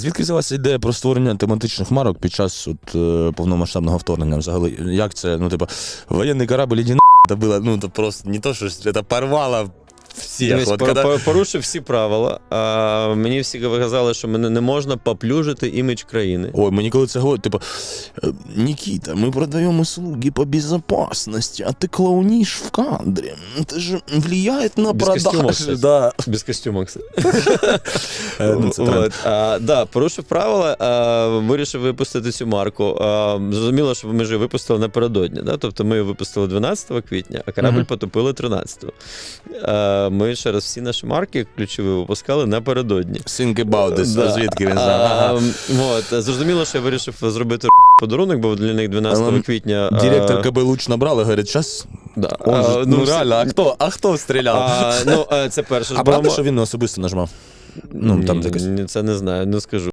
Звідки взялася ідея про створення тематичних марок під час от, е, повномасштабного вторгнення? Взагалі, як це? Ну, типа, воєнний корабль іди на це було, ну, то просто не то, що це порвало всіх. Дивись, От, коли- порушив всі правила. А, мені всі казали, що мене не можна поплюжити імідж країни. Ой, мені коли це говорять, типу, «Е, Нікіта, ми продаємо услуги по безопасности, а ти клоуниш в кадрі. Це ж влияє на Без костюма, Да. Без костюма, кстати. Е, ну. От, а, да, порушив правила, а, вирішив випустити цю марку. А, зрозуміло, що ми ж її випустили напередодні. Да? Тобто ми її випустили 12 квітня, а корабль потопили 13-го. А, ми через всі наші марки ключові випускали напередодні. Think about this, Да. звідки він знав. от, зрозуміло, що я вирішив зробити подарунок, бо для них 12 квітня. а, Директор КБ Луч набрали, говорить, час. Да. Он А, ну, ну, реально, а хто, а хто стріляв? А, ну, е, це перше. А правда, що він особисто нажмав? Ну, там якось. Це не знаю, не скажу.